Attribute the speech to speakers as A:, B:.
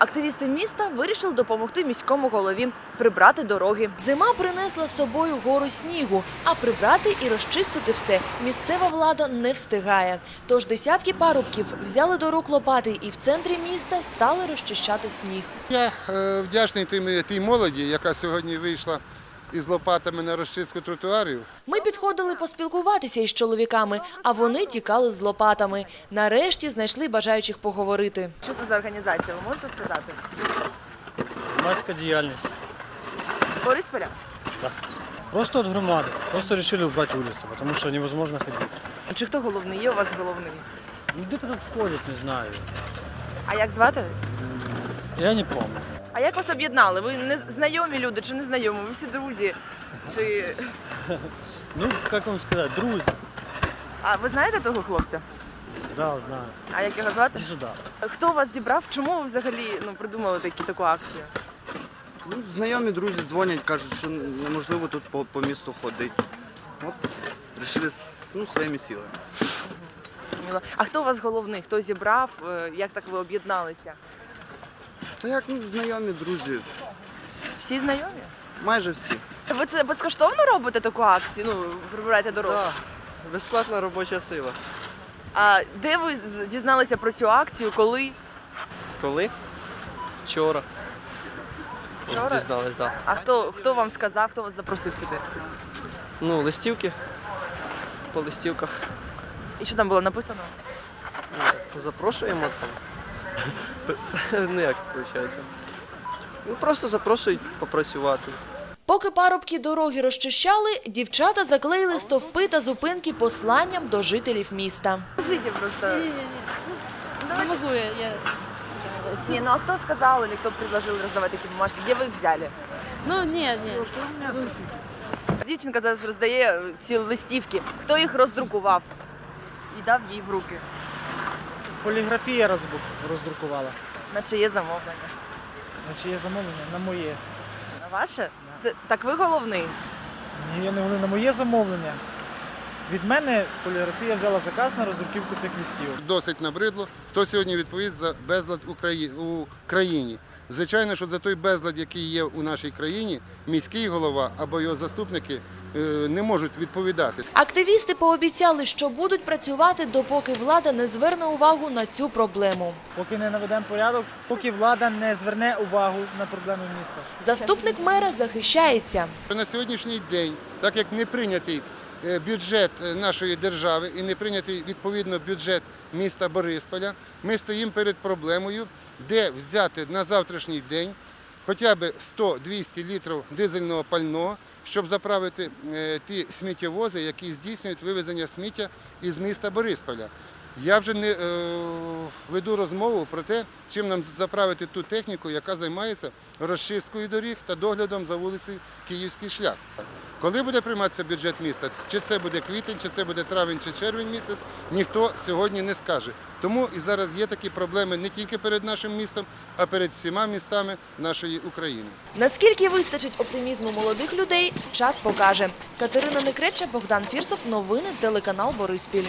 A: Активісти міста вирішили допомогти міському голові прибрати дороги. Зима принесла з собою гору снігу, а прибрати і розчистити все місцева влада не встигає. Тож десятки парубків взяли до рук лопати і в центрі міста стали розчищати сніг.
B: Я е, вдячний тим, тій молоді, яка сьогодні вийшла із лопатами на розчистку тротуарів.
A: Ми підходили поспілкуватися із чоловіками, а вони тікали з лопатами. Нарешті знайшли бажаючих поговорити. Що це за організація? Ви можете сказати?
C: Громадська діяльність.
A: Борисполя?
C: Просто от громади. Просто вирішили убрати вулицю, тому що невозможно ходити.
A: Чи хто головний? Є у вас головний?
C: Ну, де тут ходять, не знаю.
A: А як звати?
C: Я не пам'ятаю.
A: А як вас об'єднали? Ви не знайомі люди чи не знайомі? Ви всі друзі? Чи
C: Ну, як вам сказати, друзі.
A: а ви знаєте того хлопця?
C: Да, знаю.
A: А як його звати?
C: І.
A: Хто вас зібрав? Чому ви взагалі ну придумали такі таку акцію?
D: Ну, знайомі друзі дзвонять, кажуть, що неможливо тут по, по місту ходити. От вирішили ну, своїми силами.
A: Зрозуміло. А хто у вас головний? Хто зібрав? Е, Як так ви об'єдналися?
D: То як ну, знайомі друзі,
A: Всі знайомі?
D: майже всі.
A: Ви це безкоштовно робите таку акцію? Ну, прибираєте дорогу?
D: Так, безплатна робоча сила.
A: А де ви з- дізналися про цю акцію? Коли?
D: Коли? Вчора.
A: Вчора?
D: Дізнались, так.
A: А хто хто вам сказав, хто вас запросив сюди?
D: Ну, листівки. По листівках.
A: І що там було написано?
D: Запрошуємо там. ну як виходить? Ну просто запрошують попрацювати.
A: Поки парубки дороги розчищали, дівчата заклеїли стовпи та зупинки посланням до жителів міста. Скажіть просто.
E: Не могу я, я...
A: Не, ну а кто сказал или кто предложил раздавать такие бумажки? Где вы их взяли?
E: Ну, ні, ні.
A: Дівчинка зараз роздає ці листівки. Хто їх роздрукував і дав їй в руки?
F: Поліграфія роздрукувала.
A: На чиє замовлення?
F: На чиє замовлення? На моє.
A: На ваше? Це так ви головний.
F: Ні, я не головний. на моє замовлення. Від мене поліграфія взяла заказ на роздруківку цих листів.
B: Досить набридло. Хто сьогодні відповість за безлад у у країні? Звичайно, що за той безлад, який є у нашій країні, міський голова або його заступники е, не можуть відповідати.
A: Активісти пообіцяли, що будуть працювати, допоки влада не зверне увагу на цю проблему.
F: Поки не наведемо порядок, поки влада не зверне увагу на проблеми міста.
A: Заступник мера захищається.
B: На сьогоднішній день, так як не прийнятий бюджет е, нашої держави і не прийнятий відповідно бюджет міста Борисполя, ми стоїмо перед проблемою, де взяти на завтрашній день хоча б 100-200 літрів дизельного пального, щоб заправити е, ті сміттєвози, які здійснюють вивезення сміття із міста Борисполя. Я вже не е, веду розмову про те, чим нам заправити ту техніку, яка займається розчисткою доріг та доглядом за вулицею Київський шлях. Коли буде прийматися бюджет міста, чи це буде квітень, чи це буде травень чи червень місяць, ніхто сьогодні не скаже. Тому і зараз є такі проблеми не тільки перед нашим містом, а перед всіма містами нашої України.
A: Наскільки вистачить оптимізму молодих людей, час покаже. Катерина Некреча, Богдан Фірсов. Новини телеканал Бориспіль.